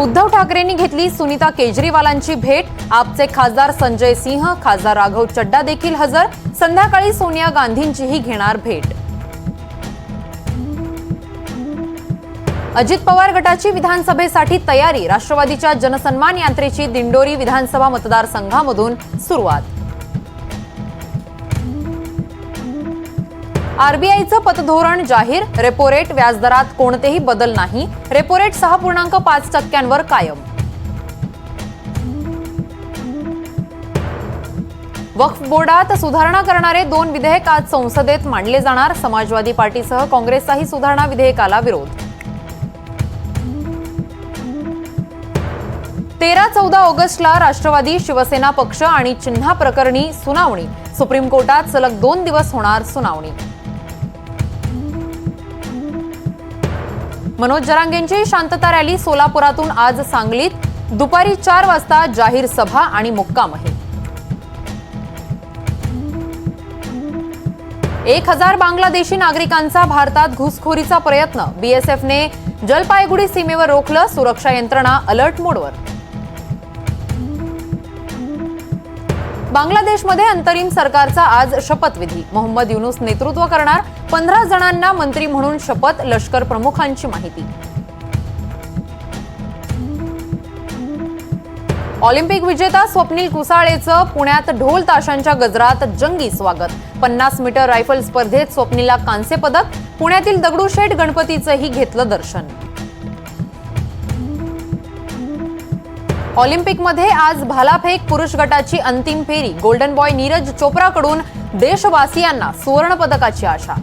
उद्धव ठाकरेंनी घेतली सुनीता केजरीवालांची भेट. आपचे खासदार संजय सिंह खासदार राघव चड्डा देखील हजर. संध्याकाळी सोनिया गांधींचीही घेणार भेट. अजित पवार गटाची विधानसभेसाठी तयारी राष्ट्रवादीच्या जनसन्मान यात्रेची दिंडोरी विधानसभा मतदारसंघामधून सुरुवात. आरबीआयचं पतधोरण जाहीर. रेपो रेट व्याजदरात कोणतेही बदल नाही. रेपो रेट सहा पूर्णांक पाच टक्क्यांवर कायम. वक्फ बोर्डात सुधारणा करणारे दोन विधेयक आज संसदेत मांडले जाणार. समाजवादी पार्टीसह काँग्रेसचाही सुधारणा विधेयकाला विरोध. तेरा चौदा ऑगस्टला राष्ट्रवादी शिवसेना पक्ष आणि चिन्हा प्रकरणी सुनावणी. सुप्रीम कोर्टात सलग दोन दिवस होणार सुनावणी. मनोज जरांगेंची शांतता रॅली सोलापुरातून आज सांगलीत. दुपारी चार वाजता जाहीर सभा आणि मुक्काम आहे एक हजार बांगलादेशी नागरिकांचा भारतात घुसखोरीचा प्रयत्न. बीएसएफने जलपायगुडी सीमेवर रोखलं सुरक्षा यंत्रणा अलर्ट मोडवर. बांगलादेशमध्ये अंतरिम सरकारचा आज शपथविधी मोहम्मद युनुस नेतृत्व करणार पंधरा जणांना मंत्री म्हणून शपथ लष्कर प्रमुखांची माहिती. ऑलिम्पिक विजेता स्वप्नील कुसाळेचं पुण्यात ढोल ताशांच्या गजरात जंगी स्वागत. पन्नास मीटर रायफल स्पर्धेत स्वप्नीला कांस्य पदक पुण्यातील दगडूशेठ गणपतीचंही घेतलं दर्शन. ऑलिम्पिकमध्ये आज भालाफेक पुरुष गटाची अंतिम फेरी. गोल्डन बॉय नीरज चोप्राकडून देशवासियांना सुवर्णपदकाची आशा.